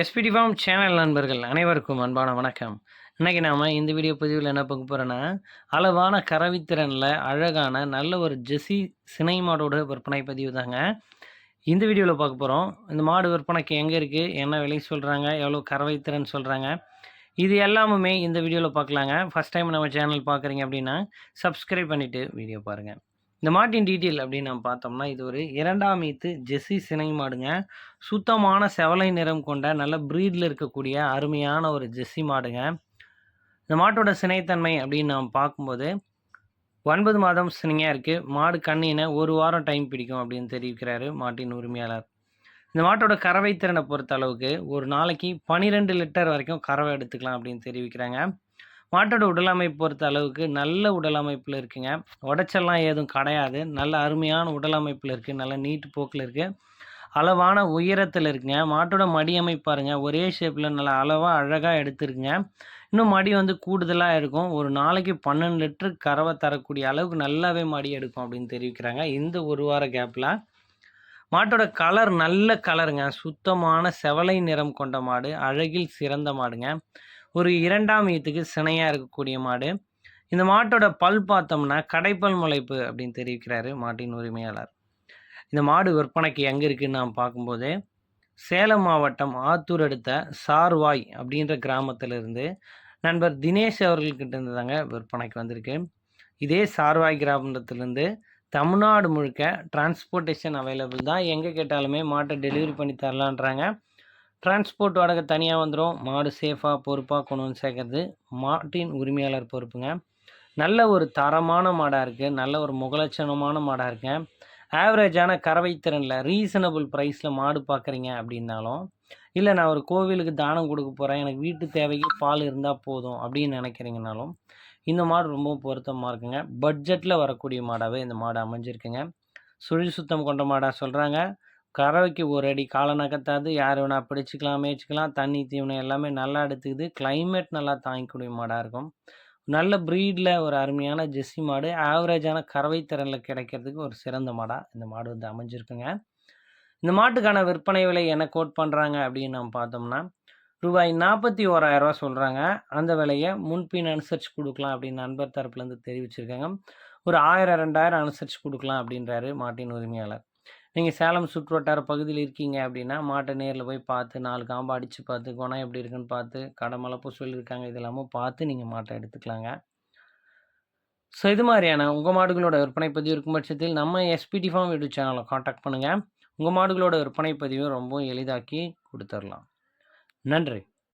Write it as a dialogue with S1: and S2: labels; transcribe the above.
S1: SPD form channel நண்பர்கள் அனைவருக்கும் அன்பான வணக்கம். இன்றைக்கி நாம் இந்த வீடியோ பதிவில் என்ன பார்க்க போகிறோன்னா அளவான கறவித்திறனில் அழகான நல்ல ஒரு ஜெஸி சினை மாடோட விற்பனை பதிவு தாங்க. இந்த வீடியோவில் பார்க்க போகிறோம் இந்த மாடு விற்பனைக்கு எங்கே இருக்குது என்ன விலை சொல்கிறாங்க எவ்வளோ கறவைத்திறன் சொல்கிறாங்க இது எல்லாமுமே இந்த வீடியோவில் பார்க்கலாங்க. ஃபஸ்ட் டைம் நம்ம சேனல் பார்க்குறீங்க அப்படின்னா சப்ஸ்கிரைப் பண்ணிவிட்டு வீடியோ பாருங்கள் இந்த மாட்டின் டீட்டெயில் அப்படின்னு நம்ம பார்த்தோம்னா இது ஒரு இரண்டாம் ஈத்து ஜெஸ்ஸி சினை மாடுங்க. சுத்தமான செவலை நிறம் கொண்ட நல்ல ப்ரீடில் இருக்கக்கூடிய அருமையான ஒரு ஜெஸ்ஸி மாடுங்க. இந்த மாட்டோட சினைத்தன்மை அப்படின்னு நாம் பார்க்கும்போது ஒன்பது மாதம் சினையாக இருக்குது மாடு கண்ணினை ஒரு வாரம் டைம் பிடிக்கும் அப்படின்னு தெரிவிக்கிறாரு மாட்டின் உரிமையாளர். இந்த மாட்டோட கறவை திறனை பொறுத்த அளவுக்கு ஒரு நாளைக்கு பன்னிரெண்டு லிட்டர் வரைக்கும் கறவை எடுத்துக்கலாம் அப்படின்னு தெரிவிக்கிறாங்க. மாட்டோட உடலமைப்பு பொறுத்த அளவுக்கு நல்ல உடல் அமைப்பில் இருக்குங்க. உடச்செல்லாம் ஏதும் கிடையாது. நல்ல அருமையான உடல் அமைப்பில் இருக்குது நல்ல நீட்டு போக்கில் இருக்குது அளவான உயரத்தில் இருக்குங்க. மாட்டோட மடி அமைப்பாருங்க ஒரே ஷேப்பில் நல்லா அளவாக அழகாக எடுத்துருக்குங்க. இன்னும் மடி வந்து கூடுதலாக இருக்கும். ஒரு நாளைக்கு பன்னெண்டு லிட்டரு கறவை தரக்கூடிய அளவுக்கு நல்லாவே மடி எடுக்கும் அப்படின்னு தெரிவிக்கிறாங்க. இந்த ஒரு வார கேப்பில் மாட்டோட கலர் நல்ல கலருங்க சுத்தமான செவலை நிறம் கொண்ட மாடு. அழகில் சிறந்த மாடுங்க. ஒரு இரண்டாம் ஈத்துக்கு சினையாக இருக்கக்கூடிய மாடு. இந்த மாட்டோட பல் பார்த்தோம்னா கடைப்பல் முளைப்பு அப்படின்னு தெரிவிக்கிறாரு மாட்டின் உரிமையாளர். இந்த மாடு விற்பனைக்கு எங்கே இருக்குதுன்னு நாம் பார்க்கும்போது சேலம் மாவட்டம் ஆத்தூர் அடுத்த சார்வாய் அப்படின்ற கிராமத்திலிருந்து நண்பர் தினேஷ் அவர்கள்கிட்ட இருந்து தாங்க விற்பனைக்கு வந்திருக்கு. இதே சார்வாய் கிராமத்திலேருந்து தமிழ்நாடு முழுக்க டிரான்ஸ்போர்ட்டேஷன் அவைலபிள் தான். எங்கே கேட்டாலுமே மாட்டை டெலிவரி பண்ணி தரலான்றாங்க. டிரான்ஸ்போர்ட் வாடகை தனியாக வந்துடும் மாடு சேஃபாக பொறுப்பாக கொண்டு வந்து சேர்க்கறது. மாட்டின் உரிமையாளர் பொறுப்புங்க. நல்ல ஒரு தரமான மாடாக இருக்குது நல்ல ஒரு முகலட்சணமான மாடாக இருக்குங்க ஆவரேஜான கறவை திறனில் ரீசனபிள் ப்ரைஸில் மாடு பார்க்குறீங்க அப்படின்னாலும் இல்லை நான் ஒரு கோவிலுக்கு தானம் கொடுக்க போகிறேன் எனக்கு வீட்டு தேவைக்கு பால் இருந்தால் போதும் அப்படின்னு நினைக்கிறீங்கனாலும் இந்த மாடு ரொம்ப பொருத்தமாக இருக்குங்க. பட்ஜெட்டில் வரக்கூடிய மாடாகவே இந்த மாடு அமைஞ்சிருக்குங்க. சுழி சுத்தம் கொண்ட மாடாக சொல்கிறாங்க கறவைக்கு ஒரு அடி காலை நகர்த்தாது யார் வேணால் பிடிச்சிக்கலாம் மேய்ச்சிக்கலாம் தண்ணி தீவனம் எல்லாமே நல்லா எடுத்துக்குது கிளைமேட் நல்லா தாங்கிக்கூடிய மாடாக இருக்கும். நல்ல ப்ரீடில் ஒரு அருமையான ஜெஸ்ஸி மாடு. ஆவரேஜான கறவை திறனில் கிடைக்கிறதுக்கு ஒரு சிறந்த மாடாக இந்த மாடு வந்து அமைஞ்சிருக்குங்க. இந்த மாட்டுக்கான விற்பனை விலை என்ன கோட் பண்ணுறாங்க அப்படின்னு நம்ம பார்த்தோம்னா ரூபாய் நாற்பத்தி ஓராயிரரூவா சொல்கிறாங்க அந்த விலையை முன்பின் அனுசரித்து கொடுக்கலாம் அப்படின்னு நண்பர் தரப்புலேருந்து தெரிவிச்சிருக்காங்க. ஒரு ஆயிரம் ரெண்டாயிரம் அனுசரித்து கொடுக்கலாம் அப்படின்றாரு மாட்டின் உரிமையாளர். நீங்கள் சேலம் சுற்றுவட்டார பகுதியில் இருக்கீங்க அப்படின்னா மாட்டை நேரில் போய் பார்த்து நாலு காம்பு அடித்து பார்த்து குணம் எப்படி இருக்குன்னு பார்த்து கடை மலப்போ சொல்லியிருக்காங்க இது பார்த்து நீங்கள் மாட்டை எடுத்துக்கலாங்க. ஸோ இது மாதிரியான உங்கள் மாடுகளோட விற்பனை பதிவு இருக்கும் பட்சத்தில் நம்ம எஸ்பிடி ஃபார்ம் யூடியூப் சேனலை காண்டாக்ட் பண்ணுங்கள் உங்கள் மாடுகளோட விற்பனை பதிவை ரொம்ப எளிதாக்கி கொடுத்துடலாம் நன்றி.